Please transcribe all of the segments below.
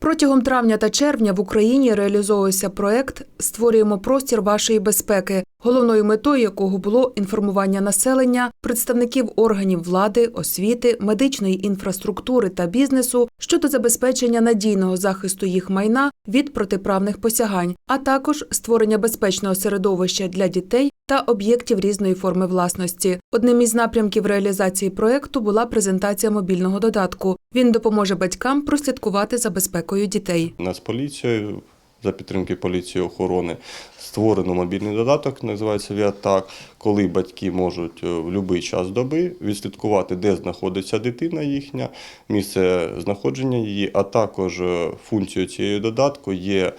Протягом травня та червня в Україні реалізовується проект Створюємо простір вашої безпеки, головною метою якого було інформування населення, представників органів влади, освіти, медичної інфраструктури та бізнесу щодо забезпечення надійного захисту їх майна від протиправних посягань, а також створення безпечного середовища для дітей та об'єктів різної форми власності. Одним із напрямків реалізації проекту була презентація мобільного додатку. Він допоможе батькам прослідкувати за безпекою дітей. Нацполіцією за підтримки поліції охорони. Створено мобільний додаток, називається Віатак, коли батьки можуть е, в будь-який час доби відслідкувати, де знаходиться дитина їхня, місце знаходження її, а також е, функцією цієї додатку є е,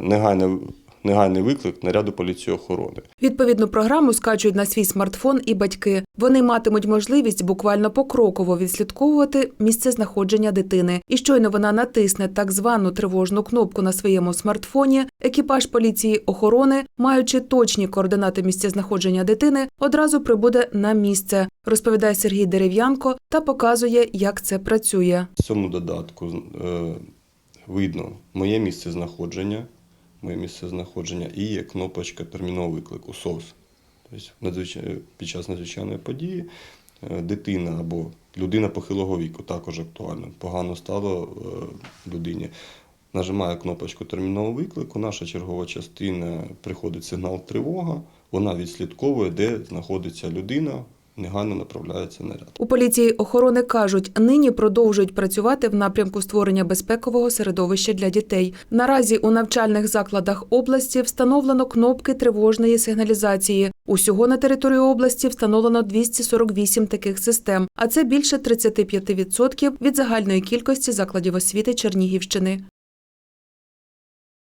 негайне, негайний виклик наряду поліції охорони. Відповідну програму скачують на свій смартфон і батьки. Вони матимуть можливість буквально покроково відслідковувати місце знаходження дитини. І щойно вона натисне так звану тривожну кнопку на своєму смартфоні. Екіпаж поліції охорони, маючи точні координати місцезнаходження дитини, одразу прибуде на місце, розповідає Сергій Дерев'янко та показує, як це працює. В цьому додатку е, видно моє місце знаходження, моє місце знаходження і є кнопочка термінового виклику СОС. Тобто під час надзвичайної події е, дитина або людина похилого віку також актуально. Погано стало е, людині. Нажимає кнопочку термінового виклику, наша чергова частина приходить сигнал тривога, вона відслідковує, де знаходиться людина, негайно направляється наряд. У поліції охорони кажуть, нині продовжують працювати в напрямку створення безпекового середовища для дітей. Наразі у навчальних закладах області встановлено кнопки тривожної сигналізації. Усього на території області встановлено 248 таких систем, а це більше 35% від загальної кількості закладів освіти Чернігівщини.